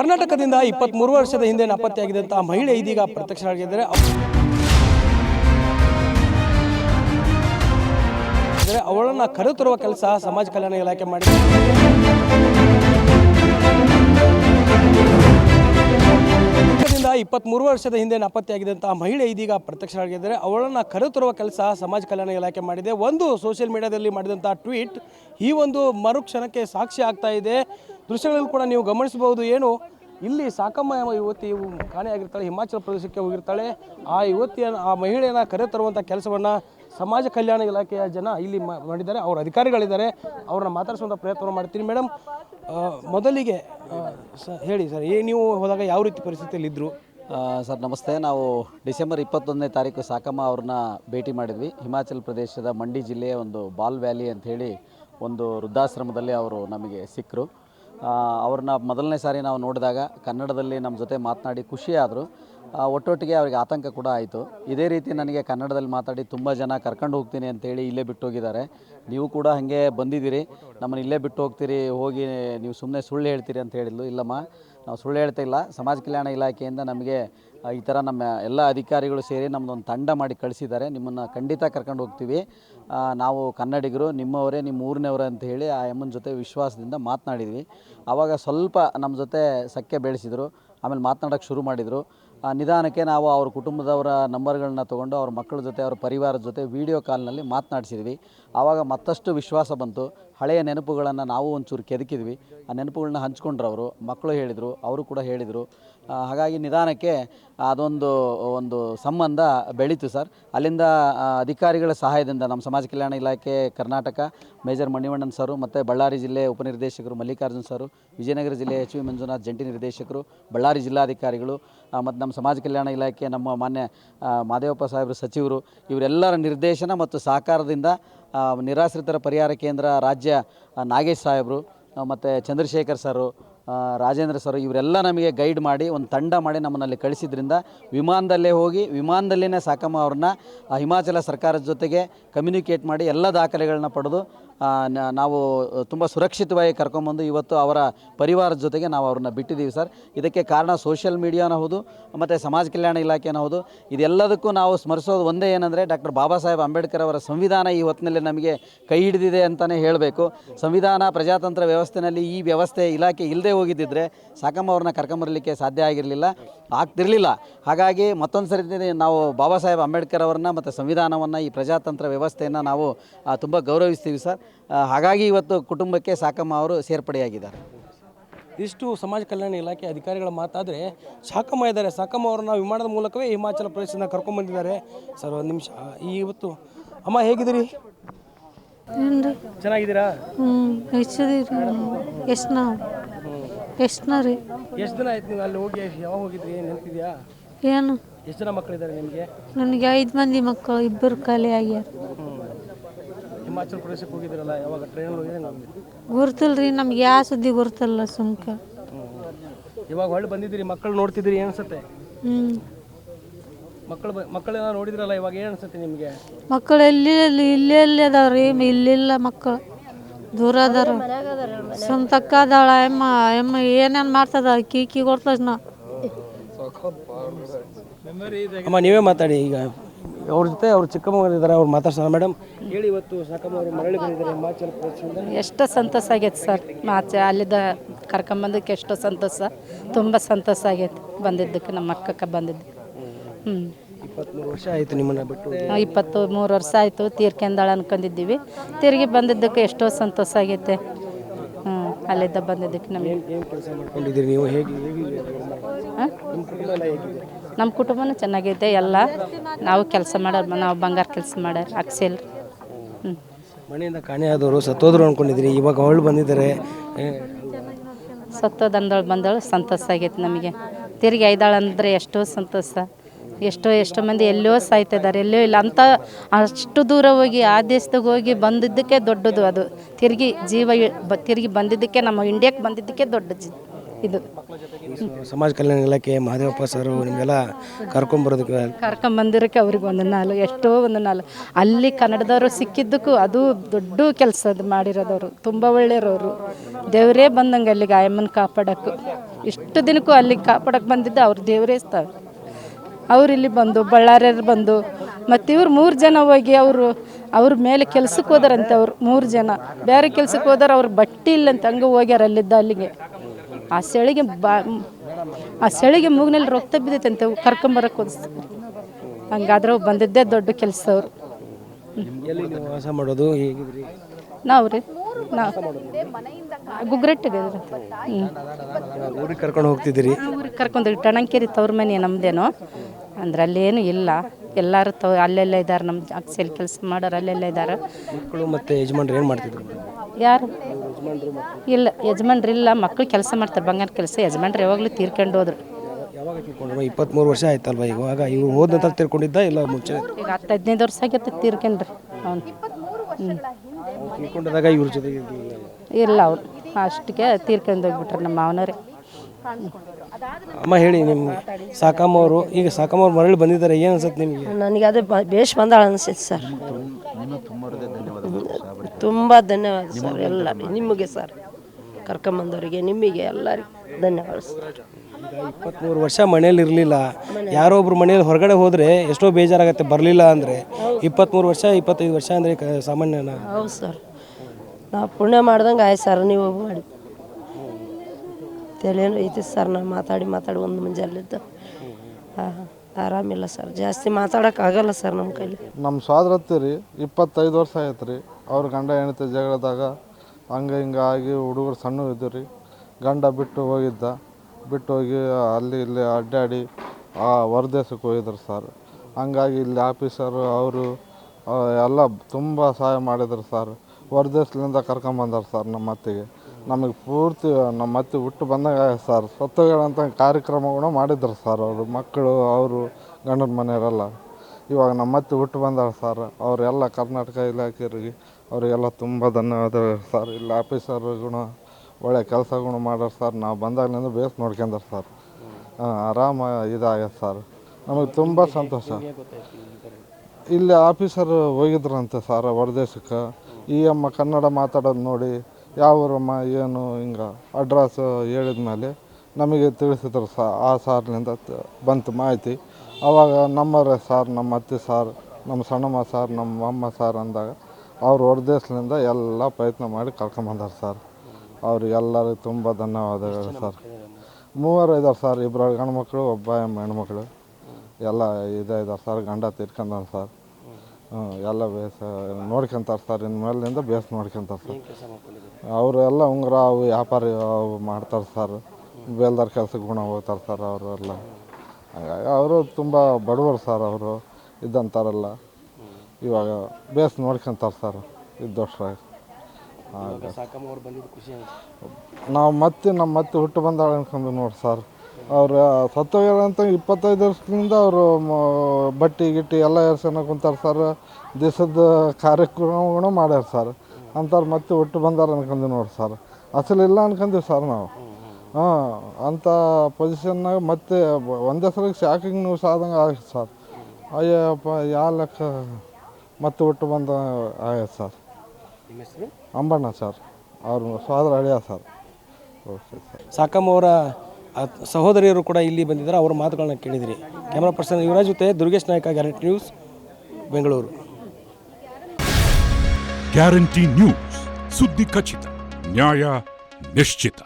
ಕರ್ನಾಟಕದಿಂದ ಇಪ್ಪತ್ತ್ಮೂರು ವರ್ಷದ ಹಿಂದೆ ನಾಪತ್ತೆಯಾಗಿದ್ದಂತಹ ಮಹಿಳೆ ಇದೀಗ ಪ್ರತ್ಯಕ್ಷರಾಗಿದ್ದಾರೆ. ಅವಳನ್ನು ಕರೆತರುವ ಕೆಲಸ ಸಮಾಜ ಕಲ್ಯಾಣ ಇಲಾಖೆ ಮಾಡಿದೆ. ಇಪ್ಪತ್ತ್ಮೂರು ವರ್ಷದ ಹಿಂದೆ ನಾಪತ್ತೆಯಾಗಿದ್ದಂತಹ ಮಹಿಳೆ ಇದೀಗ ಪ್ರತ್ಯಕ್ಷರಾಗಿದ್ದಾರೆ. ಅವಳನ್ನು ಕರೆತರುವ ಕೆಲಸ ಸಮಾಜ ಕಲ್ಯಾಣ ಇಲಾಖೆ ಮಾಡಿದೆ. ಒಂದು ಸೋಷಿಯಲ್ ಮೀಡಿಯಾದಲ್ಲಿ ಮಾಡಿದಂಥ ಟ್ವೀಟ್ ಈ ಒಂದು ಮರುಕ್ಷಣಕ್ಕೆ ಸಾಕ್ಷಿ ಆಗ್ತಾ ಇದೆ. ದೃಶ್ಯಗಳಲ್ಲಿ ಕೂಡ ನೀವು ಗಮನಿಸಬಹುದು ಏನು? ಇಲ್ಲಿ ಸಾಕಮ್ಮ ಎಂಬ ಯುವತಿ ಕಾಣೆಯಾಗಿರ್ತಾಳೆ, ಹಿಮಾಚಲ ಪ್ರದೇಶಕ್ಕೆ ಹೋಗಿರ್ತಾಳೆ. ಆ ಯುವತಿಯನ್ನು ಆ ಮಹಿಳೆಯನ್ನು ಕರೆತರುವಂಥ ಕೆಲಸವನ್ನು ಸಮಾಜ ಕಲ್ಯಾಣ ಇಲಾಖೆಯ ಜನ ಇಲ್ಲಿ ಮಾಡಿದ್ದಾರೆ. ಅವರ ಅಧಿಕಾರಿಗಳಿದ್ದಾರೆ. ಅವ್ರನ್ನ ಮಾತಾಡಿಸುವಂಥ ಪ್ರಯತ್ನ ಮಾಡ್ತೀನಿ. ಮೇಡಮ್ ಮೊದಲಿಗೆ ಹೇಳಿ ಸರ್ ಏ ನೀವು ಹೋದಾಗ ಯಾವ ರೀತಿ ಪರಿಸ್ಥಿತಿಯಲ್ಲಿ ಇದ್ದರು ಸರ್, ನಮಸ್ತೆ. ನಾವು ಡಿಸೆಂಬರ್ ಇಪ್ಪತ್ತೊಂದನೇ ತಾರೀಕು ಸಾಕಮ್ಮ ಅವ್ರನ್ನ ಭೇಟಿ ಮಾಡಿದ್ವಿ. ಹಿಮಾಚಲ ಪ್ರದೇಶದ ಮಂಡಿ ಜಿಲ್ಲೆಯ ಒಂದು ಬಾಲ್ ವ್ಯಾಲಿ ಅಂತ ಹೇಳಿ ಒಂದು ವೃದ್ಧಾಶ್ರಮದಲ್ಲಿ ಅವರು ನಮಗೆ ಸಿಕ್ಕರು. ಅವ್ರನ್ನ ಮೊದಲನೇ ಸಾರಿ ನಾವು ನೋಡಿದಾಗ ಕನ್ನಡದಲ್ಲಿ ನಮ್ಮ ಜೊತೆ ಮಾತನಾಡಿ ಖುಷಿಯಾದರು. ಒಟ್ಟೊಟ್ಟಿಗೆ ಅವರಿಗೆ ಆತಂಕ ಕೂಡ ಆಯಿತು. ಇದೇ ರೀತಿ ನನಗೆ ಕನ್ನಡದಲ್ಲಿ ಮಾತಾಡಿ ತುಂಬ ಜನ ಕರ್ಕೊಂಡು ಹೋಗ್ತೀನಿ ಅಂತೇಳಿ ಇಲ್ಲೇ ಬಿಟ್ಟು ಹೋಗಿದ್ದಾರೆ ನೀವು ಕೂಡ ಹಾಗೆ ಬಂದಿದ್ದೀರಿ. ನಮ್ಮನ್ನು ಇಲ್ಲೇ ಬಿಟ್ಟು ಹೋಗ್ತೀರಿ, ಹೋಗಿ ನೀವು ಸುಮ್ಮನೆ ಸುಳ್ಳು ಹೇಳ್ತೀರಿ ಅಂತ ಹೇಳಿದ್ಲು. ಇಲ್ಲಮ್ಮ, ನಾವು ಸುಳ್ಳು ಹೇಳ್ತಾ ಇಲ್ಲ. ಸಮಾಜ ಕಲ್ಯಾಣ ಇಲಾಖೆಯಿಂದ ನಮಗೆ ಈ ಥರ ನಮ್ಮ ಎಲ್ಲ ಅಧಿಕಾರಿಗಳು ಸೇರಿ ನಮ್ಮದೊಂದು ತಂಡ ಮಾಡಿ ಕಳಿಸಿದ್ದಾರೆ. ನಿಮ್ಮನ್ನು ಖಂಡಿತ ಕರ್ಕೊಂಡು ಹೋಗ್ತೀವಿ. ನಾವು ಕನ್ನಡಿಗರು, ನಿಮ್ಮವರೇ ನಿಮ್ಮ ಊರಿನವರೇ ಅಂತ ಹೇಳಿ ಆ ಅಮ್ಮನ ಜೊತೆ ವಿಶ್ವಾಸದಿಂದ ಮಾತನಾಡಿದ್ವಿ. ಆವಾಗ ಸ್ವಲ್ಪ ನಮ್ಮ ಜೊತೆ ಸಖ್ಯ ಬೆಳೆಸಿದರು ಆಮೇಲೆ ಮಾತನಾಡೋಕ್ಕೆ ಶುರು ಮಾಡಿದರು. ನಿಧಾನಕ್ಕೆ ನಾವು ಅವ್ರ ಕುಟುಂಬದವರ ನಂಬರ್ಗಳನ್ನ ತೊಗೊಂಡು ಅವ್ರ ಮಕ್ಕಳ ಜೊತೆ, ಅವ್ರ ಪರಿವಾರದ ಜೊತೆ ವೀಡಿಯೋ ಕಾಲ್ನಲ್ಲಿ ಮಾತನಾಡಿಸಿದ್ವಿ. ಆವಾಗ ಮತ್ತಷ್ಟು ವಿಶ್ವಾಸ ಬಂತು. ಹಳೆಯ ನೆನಪುಗಳನ್ನು ನಾವು ಒಂಚೂರು ಕೆದಕಿದ್ವಿ. ಆ ನೆನಪುಗಳನ್ನ ಹಂಚ್ಕೊಂಡ್ರು ಅವರು. ಮಕ್ಕಳು ಹೇಳಿದರು, ಅವರು ಕೂಡ ಹೇಳಿದರು. ಹಾಗಾಗಿ ನಿಧಾನಕ್ಕೆ ಅದೊಂದು, ಒಂದು ಸಂಬಂಧ ಬೆಳೀತು ಸರ್. ಅಲ್ಲಿಂದ ಅಧಿಕಾರಿಗಳ ಸಹಾಯದಿಂದ ನಮ್ಮ ಸಮಾಜ ಕಲ್ಯಾಣ ಇಲಾಖೆ ಕರ್ನಾಟಕ, ಮೇಜರ್ ಮಣಿವಣ್ಣನ್ ಸರು ಮತ್ತು ಬಳ್ಳಾರಿ ಜಿಲ್ಲೆ ಉಪನಿರ್ದೇಶಕರು ಮಲ್ಲಿಕಾರ್ಜುನ್ ಸರು, ವಿಜಯನಗರ ಜಿಲ್ಲೆ ಎಚ್ ವಿ ಮಂಜುನಾಥ್ ಜಂಟಿ ನಿರ್ದೇಶಕರು, ಬಳ್ಳಾರಿ ಜಿಲ್ಲಾಧಿಕಾರಿಗಳು ಮತ್ತು ನಮ್ಮ ಸಮಾಜ ಕಲ್ಯಾಣ ಇಲಾಖೆ, ನಮ್ಮ ಮಾನ್ಯ ಮಾದೇವಪ್ಪ ಸಾಹೇಬರು ಸಚಿವರು, ಇವರೆಲ್ಲರ ನಿರ್ದೇಶನ ಮತ್ತು ಸಹಕಾರದಿಂದ ನಿರಾಶ್ರಿತರ ಪರಿಹಾರ ಕೇಂದ್ರ ರಾಜ್ಯ ನಾಗೇಶ್ ಸಾಹೇಬರು ಮತ್ತು ಚಂದ್ರಶೇಖರ್ ಸರು ರಾಜೇಂದ್ರ ಸರ್ ಇವರೆಲ್ಲ ನಮಗೆ ಗೈಡ್ ಮಾಡಿ, ಒಂದು ತಂಡ ಮಾಡಿ ನಮ್ಮನ್ನಲ್ಲಿ ಕಳಿಸಿದ್ರಿಂದ ವಿಮಾನದಲ್ಲೇ ಹೋಗಿ ವಿಮಾನದಲ್ಲೇ ಸಾಕಮ್ಮ ಅವ್ರನ್ನ ಹಿಮಾಚಲ ಸರ್ಕಾರದ ಜೊತೆಗೆ ಕಮ್ಯುನಿಕೇಟ್ ಮಾಡಿ ಎಲ್ಲ ದಾಖಲೆಗಳನ್ನ ಪಡೆದು ನಾವು ತುಂಬ ಸುರಕ್ಷಿತವಾಗಿ ಕರ್ಕೊಂಬಂದು ಇವತ್ತು ಅವರ ಪರಿವಾರದ ಜೊತೆಗೆ ನಾವು ಅವ್ರನ್ನ ಬಿಟ್ಟಿದ್ದೀವಿ ಸರ್. ಇದಕ್ಕೆ ಕಾರಣ ಸೋಷಿಯಲ್ ಮೀಡಿಯಾನ ಹೌದು, ಮತ್ತು ಸಮಾಜ ಕಲ್ಯಾಣ ಇಲಾಖೆನ ಹೌದು. ಇದೆಲ್ಲದಕ್ಕೂ ನಾವು ಸ್ಮರಿಸೋದು ಒಂದೇ ಏನಂದರೆ ಡಾಕ್ಟರ್ ಬಾಬಾ ಸಾಹೇಬ್ ಅಂಬೇಡ್ಕರ್ ಅವರ ಸಂವಿಧಾನ ಈ ಹೊತ್ತಿನಲ್ಲಿ ನಮಗೆ ಕೈ ಹಿಡಿದಿದೆ ಅಂತಲೇ ಹೇಳಬೇಕು. ಸಂವಿಧಾನ, ಪ್ರಜಾತಂತ್ರ ವ್ಯವಸ್ಥೆಯಲ್ಲಿ ಈ ವ್ಯವಸ್ಥೆ ಇಲಾಖೆ ಇಲ್ಲದೆ ಹೋಗಿದ್ದಿದ್ರೆ ಸಾಕಮ್ಮ ಅವ್ರನ್ನ ಕರ್ಕೊಂಬರಲಿಕ್ಕೆ ಸಾಧ್ಯ ಆಗಿರಲಿಲ್ಲ, ಆಗ್ತಿರಲಿಲ್ಲ. ಹಾಗಾಗಿ ಮತ್ತೊಂದು ಸರಿ ನಾವು ಬಾಬಾ ಸಾಹೇಬ್ ಅಂಬೇಡ್ಕರ್ ಅವ್ರನ್ನ ಮತ್ತು ಸಂವಿಧಾನವನ್ನು ಈ ಪ್ರಜಾತಂತ್ರ ವ್ಯವಸ್ಥೆಯನ್ನು ನಾವು ತುಂಬ ಗೌರವಿಸ್ತೀವಿ ಸರ್. ಹಾಗಾಗಿ ಇವತ್ತು ಕುಟುಂಬಕ್ಕೆ ಸಾಕಮ್ಮ ಅವರು ಸೇರ್ಪಡೆಯಾಗಿದ್ದಾರೆ. ಇಷ್ಟು ಸಮಾಜ ಕಲ್ಯಾಣ ಇಲಾಖೆ ಅಧಿಕಾರಿಗಳ ಮಾತಾದರೆ ಸಾಕಮ್ಮ ಇದ್ದಾರೆ. ಸಾಕಮ್ಮ ಅವ್ರನ್ನ ವಿಮಾನದ ಮೂಲಕವೇ ಹಿಮಾಚಲ ಪ್ರದೇಶದಿಂದ ಕರ್ಕೊಂಡ್ಬಂದಿದ್ದಾರೆ ಸರ್ ಒಂದು ನಿಮಿಷ. ಈ ಇವತ್ತು ಅಮ್ಮ ಹೇಗಿದ್ದೀರಿ? ಚೆನ್ನಾಗಿದ್ದೀರಾ? ಎಷ್ಟು ರೀ? ಎಷ್ಟು ದಿನ ಆಯ್ತು ನೀವು ಅಲ್ಲಿ ಹೋಗಿ? ಯಾವಾಗ ಹೋಗಿದ್ರಿ? ನೆನಪಿದ್ಯಾ? ಏನು? ಎಷ್ಟು ಜನ ಮಕ್ಕಳಿದ್ದಾರೆ ನಿಮಗೆ? ನನಗೆ ಐದು ಮಂದಿ ಮಕ್ಕಳು ಇಬ್ಬರು ಖಾಲಿ ಆಗ್ಯಾರ. ಹಿಮಾಚಲ ಪ್ರದೇಶಕ್ಕೆ ಹೋಗಿದ್ರಲ್ಲ ಯಾವಾಗ ಟ್ರೈನ್ ಹೋಗಿದ್ರೆ ನಮಗೆ ಗುರ್ತಲ್ಲ ರೀ ನಮ್ಗೆ ಯಾವ ಸುದ್ದಿ ಗುರ್ತಲ್ಲ ಸುಮ್ಕ. ಇವಾಗ ಹೊಳ್ಳಿ ಬಂದಿದ್ದೀರಿ ಮಕ್ಕಳು ನೋಡ್ತಿದ್ದೀರಿ ಏನು ಅನ್ಸುತ್ತೆ ಹ್ಞೂ ಮಕ್ಕಳು ಮಕ್ಕಳೆಲ್ಲ ನೋಡಿದ್ರಲ್ಲ ಇವಾಗ ಏನು ಅನ್ಸುತ್ತೆ ನಿಮಗೆ? ಮಕ್ಕಳು ಎಲ್ಲಿ ಎಲ್ಲಿ ಇಲ್ಲಿ ಎಲ್ಲಿ ಅದಾವ್ರಿ ಇಲ್ಲಿಲ್ಲ ಮಕ್ಕಳು. ದೂರ ಅದಾರ. ಸ್ವಂತಕ್ಕ ಅದಾಳ ಎಮ್ಮ ಎಮ್ಮ ಏನೇನು ಮಾಡ್ತದ ಕೀಕಿ ಕೊಡ್ತದ ನಾ. ಅಮ್ಮ ನೀವೇ ಮಾತಾಡಿ ಈಗ. ಅವ್ರ ಜೊತೆ ಅವ್ರು ಚಿಕ್ಕಮ್ಮ ಇದ್ದಾರೆ ಅವ್ರು ಮಾತಾಡ್ಸೋಣ. ಮೇಡಮ್ ಹೇಳಿ ಇವತ್ತು ಸಾಕಮ್ಮ ಅವರು ಮರಳಿ ಬಂದಿದ್ದಾರೆ ಹಿಮಾಚಲ ಪ್ರದೇಶದಿಂದ. ಎಷ್ಟು ಸಂತೋಷ ಆಗೈತೆ ಸರ್ ಮಾಚೆ ಅಲ್ಲಿದ್ದ ಕರ್ಕೊಂಬಂದಕ್ಕೆ ಎಷ್ಟು ಸಂತೋಷ ತುಂಬ ಸಂತೋಷ ಆಗೈತೆ ಬಂದಿದ್ದಕ್ಕೆ ನಮ್ಮ ಅಕ್ಕಕ್ಕೆ ಬಂದಿದ್ದು. ಹ್ಞೂ ಇಪ್ಪತ್ತ್ಮೂರು ವರ್ಷ ಆಯಿತು ನಿಮ್ಮನ್ನ ಬಿಟ್ಟು ಇಪ್ಪತ್ತು ಮೂರು ವರ್ಷ ಆಯಿತು ತೀರ್ಕೆಂದಾಳ ಅನ್ಕೊಂಡಿದ್ದೀವಿ. ತಿರುಗಿ ಬಂದಿದ್ದಕ್ಕೆ ಎಷ್ಟೋ ಸಂತೋಷ ಆಗೈತೆ. ಅಲ್ಲಿದ್ದ ಬಂದಿದ್ದಕ್ಕೆ ನಮಗೆ. ಏನು ಕೆಲಸ ಮಾಡ್ಕೊಂಡಿದ್ದೀರಿ ನೀವು? ಹೇಗೆ ನಿಮ್ಮ ಕುಟುಂಬನೂ ಚೆನ್ನಾಗೈತೆ ಎಲ್ಲ. ನಾವು ಕೆಲಸ ಮಾಡೋರು ನಾವು ಬಂಗಾರ ಕೆಲಸ ಮಾಡ್ಯಾರ ಅಕ್ಸೆಲ್. ಹ್ಞೂ ಮನೆಯಿಂದ ಕಾಣೆಯಾದವರು ಸತ್ತೋದ್ರು ಅನ್ಕೊಂಡಿದ್ದೀರಿ. ಇವಾಗ ಅವಳು ಬಂದಿದ್ದಾರೆ. ಸತ್ತೋದಂದಳು ಬಂದಳು ಸಂತೋಷ ಆಗೈತೆ ನಮಗೆ. ತಿರುಗಿ ಐದಾಳು ಅಂದರೆ ಎಷ್ಟೋ ಸಂತೋಷ. ಎಷ್ಟೋ ಎಷ್ಟೋ ಮಂದಿ ಎಲ್ಲೋ ಸಾಯ್ತಿದ್ದಾರೆ ಎಲ್ಲೋ ಇಲ್ಲ. ಅಂತ ಅಷ್ಟು ದೂರ ಹೋಗಿ ಆ ದೇಶದಾಗ ಹೋಗಿ ಬಂದಿದ್ದಕ್ಕೆ ದೊಡ್ಡದು ಅದು. ತಿರುಗಿ ಜೀವ ಬ ತಿರುಗಿ ಬಂದಿದ್ದಕ್ಕೆ ನಮ್ಮ ಇಂಡಿಯಾಕ್ಕೆ ಬಂದಿದ್ದಕ್ಕೆ ದೊಡ್ಡ ಜಿ ಇದು. ಸಮಾಜ ಕಲ್ಯಾಣ ಇಲಾಖೆ ಮಹದೇವಪ್ಪ ಸರ್ ನಿಮಗೆಲ್ಲ ಕರ್ಕೊಂಬರೋದಕ್ಕೆ ಕರ್ಕೊಂಬಂದಿರೋಕ್ಕೆ ಅವ್ರಿಗೆ ಒಂದು ನಾಲ್ಕು ಎಷ್ಟೋ ಒಂದು ನಾಲ್ಕು. ಅಲ್ಲಿ ಕನ್ನಡದವರು ಸಿಕ್ಕಿದ್ದಕ್ಕೂ ಅದು ದೊಡ್ಡ ಕೆಲಸ ಅದು ಮಾಡಿರೋದವರು ತುಂಬ ಒಳ್ಳೆಯವರು ದೇವರೇ ಬಂದಂಗೆ ಅಲ್ಲಿಗೆ ಆಯಮ್ಮನ ಕಾಪಾಡೋಕ್ಕೂ ಇಷ್ಟು ದಿನಕ್ಕೂ ಅಲ್ಲಿಗೆ ಕಾಪಾಡೋಕ್ಕೆ ಬಂದಿದ್ದು ಅವ್ರು ದೇವರೇ ಸ್ಥಳ ಅವ್ರು ಇಲ್ಲಿ ಬಂದು ಬಳ್ಳಾರಿಯರು ಬಂದು ಮತ್ತು ಇವ್ರು ಮೂರು ಜನ ಹೋಗಿ ಅವರು ಅವ್ರ ಮೇಲೆ ಕೆಲ್ಸಕ್ಕೆ ಹೋದಾರಂತೆ ಅವ್ರು ಮೂರು ಜನ. ಬೇರೆ ಕೆಲ್ಸಕ್ಕೆ ಹೋದಾರ ಅವ್ರು ಬಟ್ಟೆ ಇಲ್ಲಂತ ಹಂಗೆ ಹೋಗ್ಯಾರ ಅಲ್ಲಿದ್ದ ಅಲ್ಲಿಗೆ. ಆ ಸೆಳಿಗೆ ಬಾ ಆ ಸೆಳಿಗೆ ಮೂಗಿನಲ್ಲಿ ರಕ್ತ ಅಂತ ಕರ್ಕೊಂಬರಕ್ಕೆ ಹೋದ ಹಂಗಾದ್ರೆ ಅವ್ರು ಬಂದಿದ್ದೇ ದೊಡ್ಡ ಕೆಲಸ ಅವರು. ವಾಸ ಮಾಡೋದು? ಹೇಗಿದ್ರಿ? ನಾವು ರೀ ನಾವು ಊರಿಗೆ ಕರ್ಕೊಂಡು ಹೋಗ್ತಿದ್ದೀರಿ? ಊರಿಗೆ ಕರ್ಕೊಂಡು ಟಣಂಕೇರಿ ತವ್ರ ಮನೆ ನಮ್ಮದೇನೋ ಅಂದ್ರೆ ಅಲ್ಲೇನು ಇಲ್ಲ. ಎಲ್ಲರೂ ತ ಅಲ್ಲೆಲ್ಲ ಇದ್ದಾರೆ ನಮ್ಮ ಅಕ್ಸೆಲ್ ಕೆಲಸ ಮಾಡೋರು ಅಲ್ಲೆಲ್ಲ ಇದ್ದಾರೆ ಮಕ್ಕಳು ಮತ್ತು ಯಜಮಾನ್ರು ಏನು ಮಾಡ್ತಿದ್ರು? ಯಾರು? ಇಲ್ಲ ಯಜಮಾನ್ರು ಇಲ್ಲ. ಮಕ್ಕಳು ಕೆಲಸ ಮಾಡ್ತಾರೆ. ಬಂಗಾರ ಕೆಲಸ. ಯಜಮಾನ್ರು ಯಾವಾಗಲೂ ತೀರ್ಕೊಂಡು ಹೋದ್ರು. ಯಾವಾಗ ತಿಳ್ಕೊಂಡ್ರು ಇಪ್ಪತ್ತ್ಮೂರು ವರ್ಷ ಆಯ್ತಲ್ವ ಇವಾಗ ಇವ್ರು ಹೋದ ನಂತರ ತಿಳ್ಕೊಂಡಿದ್ದ ಇಲ್ಲ ಮುಂಚೆ? ಈಗ ಹತ್ತು ಹದಿನೈದು ವರ್ಷ ಆಗೈತೆ ತೀರ್ಕೊಂಡ್ರಿ. ಅವ್ನು ಹ್ಞೂ ತಿಳ್ಕೊಂಡಾಗ ಇವ್ರ ಜೊತೆಗೆ ಇರ್ಲಿಲ್ಲ. ಇಲ್ಲ ಅವ್ರು. ಅಷ್ಟಕ್ಕೆ ತೀರ್ಕೊಂಡು ಹೋಗ್ಬಿಟ್ರೆ ನಮ್ಮ ಮಾವನವ್ರೆ. ಅಮ್ಮ ಹೇಳಿ ನಿಮ್ಮ ಸಾಕಮ್ಮ ಅವರು ಈಗ ಸಾಕಮ್ಮ ಅವ್ರು ಮರಳಿ ಬಂದಿದ್ದಾರೆ ಏನು ಅನ್ಸುತ್ತೆ ನಿಮಗೆ? ನನಗೆ ಅದು ಬ- ಬೇಷ್ ಬಂದಾಳ ಅನ್ಸುತ್ತೆ ಸರ್. ತುಂಬ ಧನ್ಯವಾದ ಸರ್ ಎಲ್ಲ ನಿಮಗೆ ಸರ್ ಕರ್ಕೊಂಬಂದವರಿಗೆ ನಿಮಗೆ ಎಲ್ಲರಿಗೂ ಧನ್ಯವಾದ ಸರ್. ಈಗ ಇಪ್ಪತ್ತ್ಮೂರು ವರ್ಷ ಮನೇಲಿ ಇರಲಿಲ್ಲ. ಯಾರೋ ಒಬ್ರು ಮನೇಲಿ ಹೊರಗಡೆ ಹೋದರೆ ಎಷ್ಟೋ ಬೇಜಾರಾಗತ್ತೆ ಬರಲಿಲ್ಲ ಅಂದರೆ. ಇಪ್ಪತ್ತ್ಮೂರು ವರ್ಷ ಇಪ್ಪತ್ತೈದು ವರ್ಷ ಅಂದರೆ ಸಾಮಾನ್ಯನ. ಹೌದು ಸರ್. ನಾವು ಪುಣ್ಯ ಮಾಡ್ದಂಗೆ ಆಯ್ತು ಸರ್ ನೀವು ಮಾಡಿ. ತಲೆನೂ ಐತಿ ಸರ್ ನಾನು ಮಾತಾಡಿ ಮಾತಾಡಿ ಒಂದು ಮುಂಜಾನೆದ್ದು ಹಾಂ ಆರಾಮಿಲ್ಲ ಸರ್. ಜಾಸ್ತಿ ಮಾತಾಡೋಕ್ಕಾಗಲ್ಲ ಸರ್ ನಮ್ಮ ಕೈಲಿ. ನಮ್ಮ ಸೋದರತ್ತಿ ರೀ, ಇಪ್ಪತ್ತೈದು ವರ್ಷ ಆಯ್ತು ರೀ. ಅವ್ರ ಗಂಡ ಹೆಂಡತಿ ಜಗಳದಾಗ ಹಂಗೆ ಹಿಂಗೆ ಆಗಿ ಹುಡುಗರು ಸಣ್ಣ ಇದ್ದು ರೀ ಗಂಡ ಬಿಟ್ಟು ಹೋಗಿದ್ದ. ಬಿಟ್ಟು ಹೋಗಿ ಅಲ್ಲಿ ಇಲ್ಲಿ ಅಡ್ಡಾಡಿ ಆ ಹೊರದೇಶಕ್ಕೆ ಹೋಗಿದ್ರು ಸರ್. ಹಂಗಾಗಿ ಇಲ್ಲಿ ಆಫೀಸರು ಅವರು ಎಲ್ಲ ತುಂಬ ಸಹಾಯ ಮಾಡಿದ್ರು ಸರ್. ಹೊರದೇಶದಿಂದ ಕರ್ಕೊಂಬಂದಾರ ಸರ್ ನಮ್ಮ ಅತ್ತಿಗೆ. ನಮಗೆ ಪೂರ್ತಿ ನಮ್ಮ ಅತ್ತೆ ಹುಟ್ಟು ಬಂದಾಗ ಸರ್ ಸತ್ತೋಗಳಂತ ಕಾರ್ಯಕ್ರಮಗಳು ಮಾಡಿದ್ರು ಸರ್ ಅವರು, ಮಕ್ಕಳು, ಅವರು, ಗಂಡನ ಮನೆಯವರೆಲ್ಲ. ಇವಾಗ ನಮ್ಮ ಮತ್ತೆ ಹುಟ್ಟು ಬಂದಾಳ ಸರ್ ಅವರೆಲ್ಲ ಕರ್ನಾಟಕ ಇಲಾಖೆಯವರಿಗೆ ಅವರಿಗೆಲ್ಲ ತುಂಬ ಧನ್ಯವಾದ ಸರ್. ಇಲ್ಲಿ ಆಫೀಸರ್ಗಳು ಒಳ್ಳೆ ಕೆಲಸಗಳು ಮಾಡೋರು ಸರ್. ನಾವು ಬಂದಾಗಲಿಂದ ಬೇಸ್ ನೋಡ್ಕೊಂಡಾರ ಸರ್. ಆರಾಮ ಇದಾಗ್ಯದ ಸರ್. ನಮಗೆ ತುಂಬ ಸಂತೋಷ. ಇಲ್ಲಿ ಆಫೀಸರ್ ಹೋಗಿದ್ರಂತೆ ಸರ್ ಹೊರದೇಶಕ್ಕೆ. ಈ ಅಮ್ಮ ಕನ್ನಡ ಮಾತಾಡೋದು ನೋಡಿ ಯಾವ ಊರಮ್ಮ ಏನು ಹಿಂಗೆ ಅಡ್ರೆಸ್ ಹೇಳಿದ ಮೇಲೆ ನಮಗೆ ತಿಳಿಸಿದ್ರು ಸ ಆ ಸಾರ್ನಿಂದ ಬಂತು ಮಾಹಿತಿ. ಆವಾಗ ನಮ್ಮರ ಸಾರ್ ನಮ್ಮ ಅತ್ತೆ ಸಾರ್ ನಮ್ಮ ಸಣ್ಣಮ್ಮ ಸಾರ್ ನಮ್ಮ ಅಮ್ಮ ಸಾರ್ ಅಂದಾಗ ಅವ್ರು ಹೊರದೇಶದಿಂದ ಎಲ್ಲ ಪ್ರಯತ್ನ ಮಾಡಿ ಕರ್ಕೊಂಬಂದಾರೆ ಸರ್. ಅವ್ರಿಗೆಲ್ಲರಿಗೂ ತುಂಬ ಧನ್ಯವಾದಗಳು ಸರ್. ಮೂವರು ಇದ್ದಾರೆ ಸರ್ ಇಬ್ಬರು ಗಂಡ್ಮಕ್ಳು ಒಬ್ಬ ಹೆಣ್ಮಕ್ಳು. ಎಲ್ಲ ಇದೇ ಇದ್ದಾರೆ ಸರ್ ಗಂಡ ತೀರ್ಕೊಂಡಾನ ಸರ್. ಎಲ್ಲ ಬೇಸ ನೋಡ್ಕೊಂತಾರೆ ಸರ್ ಇನ್ನು ಮೇಲಿಂದ ಬೇಸ್ ನೋಡ್ಕೊಂತಾರೆ ಸರ್ ಅವರೆಲ್ಲ ಉಂಗುರ ಅವು ವ್ಯಾಪಾರ ಅವು ಮಾಡ್ತಾರೆ ಸರ್ ಬೇಲ್ದಾರ ಕೆಲ್ಸಕ್ಕೆ ಗುಣ ಹೋಗ್ತಾರೆ ಸರ್ ಅವರೆಲ್ಲ ಎಲ್ಲ. ಹಾಗಾಗಿ ಅವರು ತುಂಬ ಬಡವರು ಸರ್ ಅವರು ಇದ್ದಂತಾರಲ್ಲ ಇವಾಗ ಬೇಸ್ ನೋಡ್ಕೊಂತಾರೆ ಸರ್ ಇದ್ದಷ್ಟ್ರಾಗ. ಹಾಗೆ. ನಾವು ಮತ್ತೆ ನಮ್ಮ ಮತ್ತೆ ಹುಟ್ಟು ಬಂದಾಳ ಅನ್ಕೊಂಡು ನೋಡಿ ಸರ್. ಅವ್ರು ಸತ್ತೋಗ್ಯಾರಂತ ಇಪ್ಪತ್ತೈದು ವರ್ಷದಿಂದ ಅವರು ಬಟ್ಟಿ ಗಿಟ್ಟಿ ಎಲ್ಲ ಏರ್ಸ್ಕೊಂಡು ಕುಂತಾರೆ ಸರ್ ದೇಶದ ಕಾರ್ಯಕ್ರಮಗಳು ಮಾಡ್ಯಾರ ಸರ್ ಅಂಥವ್ರು ಮತ್ತೆ ಒಟ್ಟು ಬಂದಾರ ಅನ್ಕೊಂಡಿ ನೋಡಿ ಸರ್ ಅಸಲು ಇಲ್ಲ ಅನ್ಕೊಂತೀವಿ ಸರ್ ನಾವು. ಹಾಂ ಅಂಥ ಪೊಸಿಷನ್ನಾಗ ಮತ್ತೆ ಒಂದೇ ಸಲ ಶಾಕಿಂಗ್ ನ್ಯೂಸ್ ಆದಂಗೆ ಆಗಿದೆ ಸರ್ ಅಯ್ಯಪ್ಪ ಯಾವ ಲೆಕ್ಕ? ಮತ್ತೆ ಒಟ್ಟು ಬಂದ ಆಗಿದೆ ಸರ್ ಅಂಬಣ್ಣ ಸರ್ ಅವ್ರ ಸೋದರ ಅಳಿಯ ಸರ್ ಓಕೆ ಸರ್ ಸಾಕಮ್ಮ ಅವರ ಸಹೋದರಿಯರು ಕೂಡ ಇಲ್ಲಿ ಬಂದಿದ್ದಾರೆ, ಅವರ ಮಾತುಗಳನ್ನ ಕೇಳಿದಿರಿ. ಕ್ಯಾಮ್ರಾ ಪರ್ಸನ್ ಇವರ ಜೊತೆ Durgesh Nayak guarantee news Bengaluru guarantee news ಸುದ್ದಿ ಖಚಿತ, ನ್ಯಾಯ ನಿಶ್ಚಿತ.